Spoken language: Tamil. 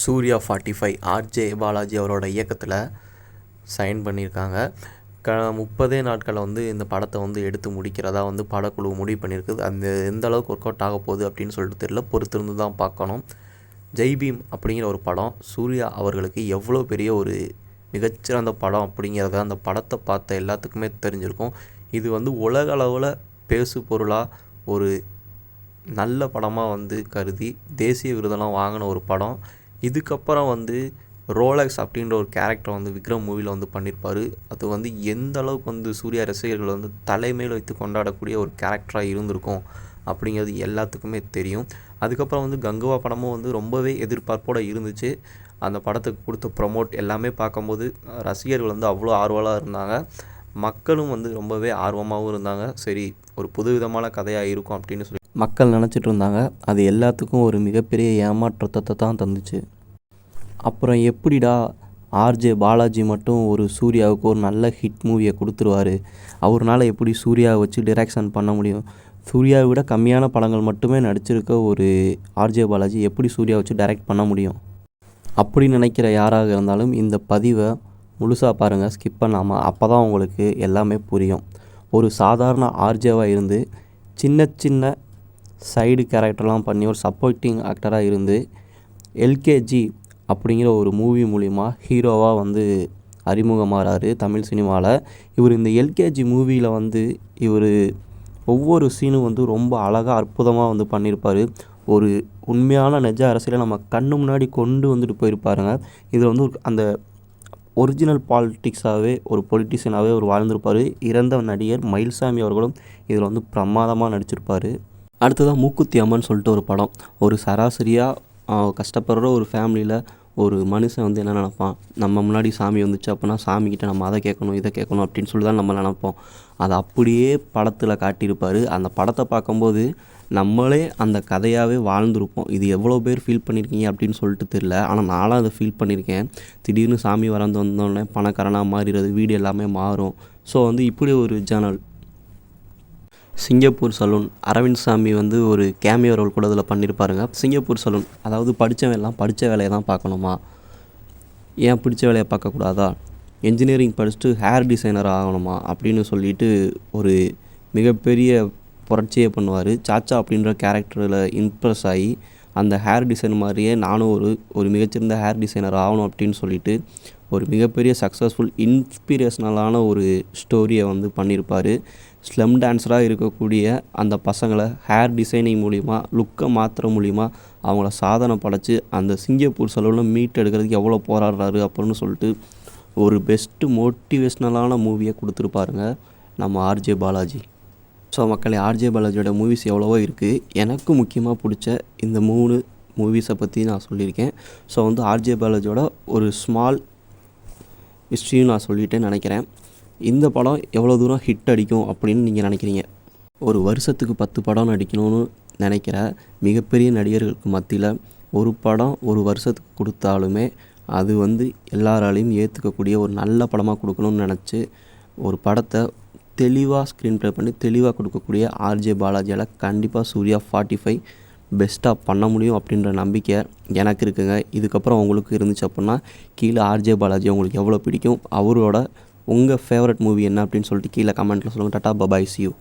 Suriya forty five RJ Balaji அவரோட இயக்கத்தில் சைன் பண்ணியிருக்காங்க. க முப்பதே நாட்களில் வந்து இந்த படத்தை வந்து எடுத்து முடிக்கிறதா வந்து படக்குழு முடிவு பண்ணியிருக்குது அந்த எந்த அளவுக்கு ஒர்க் அவுட் ஆக போகுது அப்படின்னு சொல்லிட்டு தெரியல. பொறுத்திருந்து தான் பார்க்கணும். ஜெய் பீம் அப்படிங்கிற ஒரு படம் சூர்யா அவர்களுக்கு எவ்வளோ பெரிய ஒரு மிகச்சிறந்த படம் அப்படிங்கிறத அந்த படத்தை பார்த்த எல்லாத்துக்குமே தெரிஞ்சிருக்கும். இது வந்து உலக அளவில் பேசு பொருளாக ஒரு நல்ல படமாக வந்து கருதி தேசிய விருதெல்லாம் வாங்கின ஒரு படம். இதுக்கப்புறம் வந்து ரோலக்ஸ் அப்படின்ற ஒரு கேரக்டர் வந்து விக்ரம் மூவியில் வந்து பண்ணியிருப்பார் அது வந்து எந்த அளவுக்கு வந்து சூர்யா ரசிகர்கள் வந்து தலைமையில் வைத்து கொண்டாடக்கூடிய ஒரு கேரக்டராக இருந்திருக்கும் அப்படிங்கிறது எல்லாத்துக்குமே தெரியும். அதுக்கப்புறம் வந்து கங்குவா படமும் வந்து ரொம்பவே எதிர்பார்ப்போடு இருந்துச்சு. அந்த படத்துக்கு கொடுத்த ப்ரொமோட் எல்லாமே பார்க்கும்போது ரசிகர்கள் வந்து அவ்வளோ ஆர்வலாக இருந்தாங்க. மக்களும் வந்து ரொம்பவே ஆர்வமாகவும் இருந்தாங்க. சரி ஒரு புதுவிதமான கதையாக இருக்கும் அப்படின்னு சொல்லி மக்கள் நினச்சிட்டு இருந்தாங்க. அது எல்லாத்துக்கும் ஒரு மிகப்பெரிய ஏமாற்றத்தை தான் தந்துச்சு. அப்புறம் எப்படிடா ஆர்ஜே பாலாஜி மட்டும் ஒரு சூர்யாவுக்கு ஒரு நல்ல ஹிட் மூவியை கொடுத்துருவாரு? அவர்னால எப்படி சூர்யாவை வச்சு டிரெக்ஷன் பண்ண முடியும்? சூர்யாவை விட கம்மியான படங்கள் மட்டுமே நடிச்சிருக்க ஒரு ஆர்ஜே பாலாஜி எப்படி சூர்யா வச்சு டைரக்ட் பண்ண முடியும்? அப்படி நினைக்கிற யாராக இருந்தாலும் இந்த பதிவை முழுசாக பாருங்கள் ஸ்கிப் பண்ணாமல் அப்போ தான் உங்களுக்கு எல்லாமே புரியும். ஒரு சாதாரண ஆர்ஜேவாக இருந்து சின்ன சின்ன சைடு கேரக்டர்லாம் பண்ணி ஒரு சப்போர்ட்டிங் ஆக்டராக இருந்து எல்கேஜி அப்படிங்கிற ஒரு மூவி மூலிமா ஹீரோவாக வந்து அறிமுகமாகிறாரு தமிழ் சினிமாவில் இவர் இந்த எல்கேஜி மூவியில் வந்து இவர் ஒவ்வொரு சீனும் வந்து ரொம்ப அழகாக அற்புதமாக வந்து பண்ணியிருப்பார் ஒரு உண்மையான நெஜ அரசியலை நம்ம கண்ணு முன்னாடி கொண்டு வந்துட்டு போயிருப்பாருங்க. இதில் வந்து ஒரு அந்த ஒரிஜினல் பாலிட்டிக்ஸாகவே ஒரு பொலிட்டிஷியனாகவே அவர் வாழ்ந்திருப்பார். இறந்த நடிகர் மயில்சாமி அவர்களும் இதில் வந்து பிரமாதமாக நடிச்சிருப்பார். அடுத்ததாக மூக்குத்தி அம்மன் சொல்லிட்டு ஒரு படம். ஒரு சராசரியாக கஷ்டப்படுற ஒரு ஃபேமிலியில் ஒரு மனுஷன் வந்து என்ன நினப்பான்? நம்ம முன்னாடி சாமி வந்துச்சு அப்படின்னா சாமிக்கிட்ட நம்ம அதை கேட்கணும் இதை கேட்கணும் அப்படின்னு சொல்லி தான் நம்ம நினப்போம். அதை அப்படியே படத்தில் காட்டியிருப்பார். அந்த படத்தை பார்க்கும்போது நம்மளே அந்த கதையாகவே வாழ்ந்துருப்போம். இது எவ்வளோ பேர் ஃபீல் பண்ணியிருக்கீங்க அப்படின்னு சொல்லிட்டு தெரில ஆனால் நானும் அதை ஃபீல் பண்ணியிருக்கேன் திடீர்னு சாமி வரந்து வந்தோடனே பணக்காரனாக மாறிடுறது வீடு எல்லாமே மாறும். ஸோ வந்து இப்படி ஒரு ஜேர்னல் சிங்கப்பூர் சலூன். அரவிந்த் சாமி வந்து ஒரு கேமியோ ரோல் கூட இதில் பண்ணியிருப்பாருங்க சிங்கப்பூர் சலூன். அதாவது படித்தவன் எல்லாம் படித்த வேலையை தான் பார்க்கணுமா? ஏன் பிடிச்ச வேலையை பார்க்கக்கூடாதா என்ஜினியரிங் படிச்சுட்டு ஹேர் டிசைனர் ஆகணுமா? அப்படின்னு சொல்லிட்டு ஒரு மிகப்பெரிய புரட்சியை பண்ணுவார். சாச்சா அப்படின்ற கேரக்டரில் இம்ப்ரெஸ் ஆகி அந்த ஹேர் டிசைன் மாதிரியே நானும் ஒரு ஒரு மிகச்சிறந்த ஹேர் டிசைனர் ஆகணும் அப்படின்னு சொல்லிட்டு ஒரு மிகப்பெரிய சக்ஸஸ்ஃபுல் இன்ஸ்பிரேஷ்னலான ஒரு ஸ்டோரியை வந்து பண்ணியிருப்பார் ஸ்லம் டான்ஸராக இருக்கக்கூடிய அந்த பசங்களை ஹேர் டிசைனிங் மூலிமா லுக்கை மாற்றுற மூலிமா அவங்கள சாதனை படைச்சி அந்த சிங்கப்பூர் செலவில் மீட் எடுக்கிறதுக்கு எவ்வளோ போராடுறாரு அப்படின்னு சொல்லிட்டு ஒரு பெஸ்ட்டு மோட்டிவேஷ்னலான மூவியை கொடுத்துருப்பாருங்க நம்ம ஆர்ஜே பாலாஜி. ஸோ மக்களே ஆர்ஜே பாலாஜியோட மூவிஸ் எவ்வளவோ இருக்குது எனக்கு முக்கியமாக பிடிச்ச இந்த மூணு மூவிஸை பற்றி நான் சொல்லியிருக்கேன். ஸோ வந்து ஆர்ஜே பாலாஜியோட ஒரு ஸ்மால் ஹிஸ்ட்ரியும் நான் சொல்லிட்டேன்னு நினைக்கிறேன். இந்த படம் எவ்வளோ தூரம் ஹிட் அடிக்கும் அப்படின்னு நீங்கள் நினைக்கிறீங்க? ஒரு வருஷத்துக்கு பத்து படம் நடிக்கணும்னு நினைக்கிற மிகப்பெரிய நடிகர்களுக்கு மத்தியில் ஒரு படம் ஒரு வருஷத்துக்கு கொடுத்தாலுமே அது வந்து எல்லாராலையும் ஏற்றுக்கக்கூடிய ஒரு நல்ல படமாக கொடுக்கணும்னு நினச்சி ஒரு படத்தை தெளிவாக ஸ்க்ரீன் ப்ளே பண்ணி தெளிவாக கொடுக்கக்கூடிய ஆர்ஜே பாலாஜியால் கண்டிப்பாக சூர்யா ஃபார்ட்டி ஃபைவ் பெஸ்ட்டாக பண்ண முடியும் அப்படின்ற நம்பிக்கை எனக்கு இருக்குங்க. இதுக்கப்புறம் உங்களுக்கு இருந்துச்சு அப்படின்னா கீழே ஆர்ஜே பாலாஜி உங்களுக்கு எவ்வளோ பிடிக்கும்? அவரோட உங்கள் ஃபேவரட் மூவி என்ன அப்படின்னு சொல்லிட்டு கீழே கமெண்ட்டில் சொல்லுங்கள் டாட்டா பபாய் சி யூ